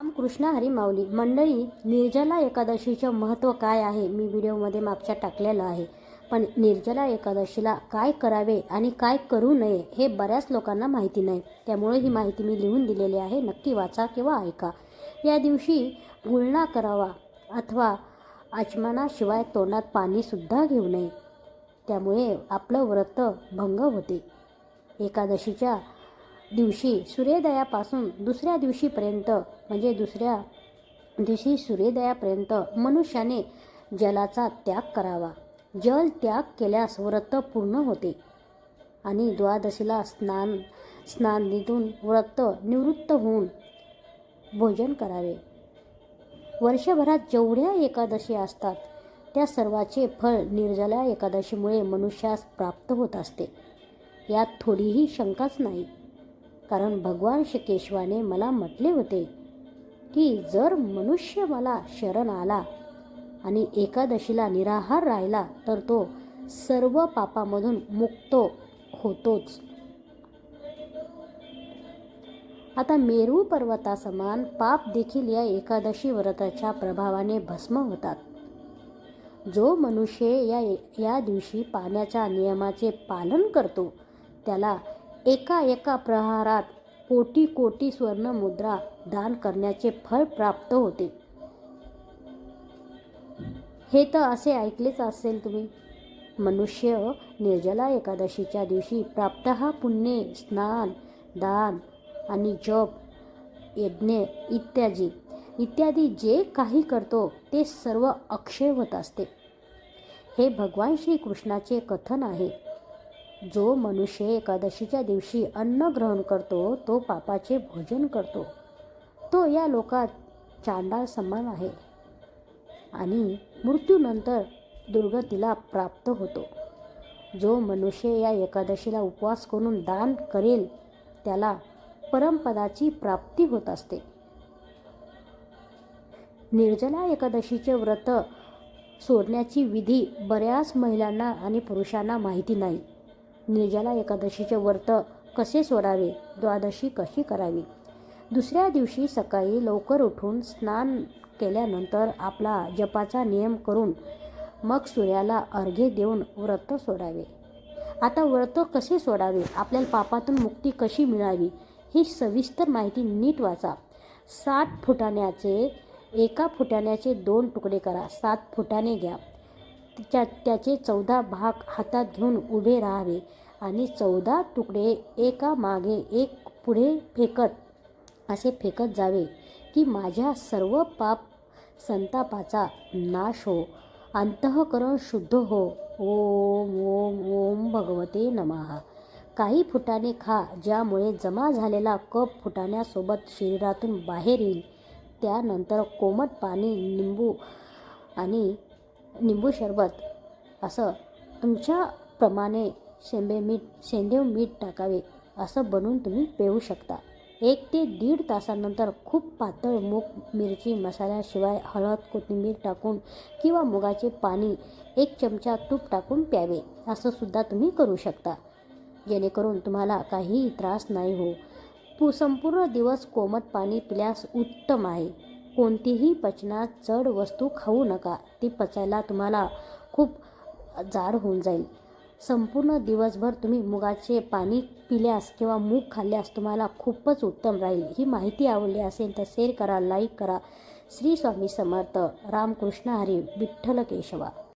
रामकृष्ण हरी माऊली मंडळी निर्जला एकादशीचं महत्त्व काय आहे? मी व्हिडिओमध्ये मागच्या टाकलेलं आहे. पण निर्जला एकादशीला काय करावे आणि काय करू नये हे बऱ्याच लोकांना माहिती नाही. त्यामुळे ही माहिती मी लिहून दिलेली आहे. नक्की वाचा किंवा ऐका. या दिवशी गुळणा करावा अथवा आचमनाशिवाय तोंडात पाणीसुद्धा घेऊ नये. त्यामुळे आपलं व्रत भंग होते. एकादशीच्या दिवशी सूर्योदयापासून दुसऱ्या दिवशीपर्यंत म्हणजे दुसऱ्या दिवशी सूर्योदयापर्यंत मनुष्याने जलाचा त्याग करावा. जल त्याग केल्यास व्रत पूर्ण होते आणि द्वादशीला स्नान स्नानीतून व्रत निवृत्त होऊन भोजन करावे. वर्षभरात जेवढ्या एकादशी असतात त्या सर्वाचे फळ निर्जला एकादशीमुळे मनुष्यास प्राप्त होत असते. यात थोडीही शंकाच नाही कारण भगवान श्री केशवाने मला म्हटले होते की जर मनुष्य मला शरण आला आणि एकादशीला निराहार राहिला तर तो सर्व पापामधून मुक्त होतोच. आता मेरू पर्वतासमान पाप देखील या एकादशी व्रताच्या प्रभावाने भस्म होतात. जो मनुष्य या या दिवशी पाण्याच्या नियमाचे पालन करतो त्याला एका एका प्रहारात कोटी कोटी स्वर्ण मुद्रा दान करण्याचे फळ प्राप्त होते. हे तर असे ऐकलेच असेल तुम्ही. मनुष्य निर्जला एकादशीच्या दिवशी प्राप्त हा पुण्य स्नान दान आणि जप यज्ञ इत्यादी. इत्यादी जे काही करतो ते सर्व अक्षय होत असते. हे भगवान श्रीकृष्णाचे कथन आहे. जो मनुष्य एकादशीच्या दिवशी अन्न ग्रहण करतो तो पापाचे भोजन करतो. तो या लोकात चांडाळ समान आहे आणि मृत्यूनंतर दुर्गतीला प्राप्त होतो. जो मनुष्य या एकादशीला उपवास करून दान करेल त्याला परमपदाची प्राप्ती होत असते. निर्जला एकादशीचे व्रत सोडण्याची विधी बऱ्याच महिलांना आणि पुरुषांना माहिती नाही. निर्जला एकादशीचे व्रत कसे सोडावे? द्वादशी कशी करावी? दुसऱ्या दिवशी सकाळी लवकर उठून स्नान केल्यानंतर आपला जपाचा नियम करून मग सूर्याला अर्घ्य देऊन व्रत सोडावे. आता व्रत कसे सोडावे? आपल्याला पापातून मुक्ती कशी मिळावी? ही सविस्तर माहिती नीट वाचा. सात फुटाण्याचे एका फुटाण्याचे दोन तुकडे करा. सात फुटाणे घ्या. त्या त्याचे चौदा भाग हातात घेऊन उभे राहावे आणि चौदा तुकडे एका मागे एक पुढे फेकत असे फेकत जावे की माझ्या सर्व पाप संतापाचा नाश हो अंतःकरण शुद्ध हो. ओम ओम ओम भगवते नमः. काही फुटाणे खा ज्यामुळे जमा झालेला कप फुटाण्यासोबत शरीरातून बाहेर येईल. त्यानंतर कोमट पाणी निंबू आणि निंबू सरबत असं तुमच्याप्रमाणे शेंबे मीठ सेंदेव मीठ टाकावे असं बनवून तुम्ही पिऊ शकता. एक ते दीड तासानंतर खूप पातळ मूग मिरची मसाल्याशिवाय हळद कोथिंबीर टाकून किंवा मुगाचे पाणी एक चमचा तूप टाकून प्यावे असं सुद्धा तुम्ही करू शकता. जेणेकरून तुम्हाला काहीही त्रास नाही हो पू संपूर्ण दिवस कोमट पाणी पिल्यास उत्तम आहे. कोणतीही पचनात जड वस्तू खाऊ नका. ती पचायला तुम्हाला खूप जाड होऊन जाईल. संपूर्ण दिवसभर तुम्ही मुगाचे पाणी पिल्यास किंवा मूग खाल्ल्यास तुम्हाला खूपच उत्तम राहील. ही माहिती आवडली असेल तर शेअर करा लाईक करा. श्री स्वामी समर्थ. रामकृष्ण हरी. विठ्ठल केशवा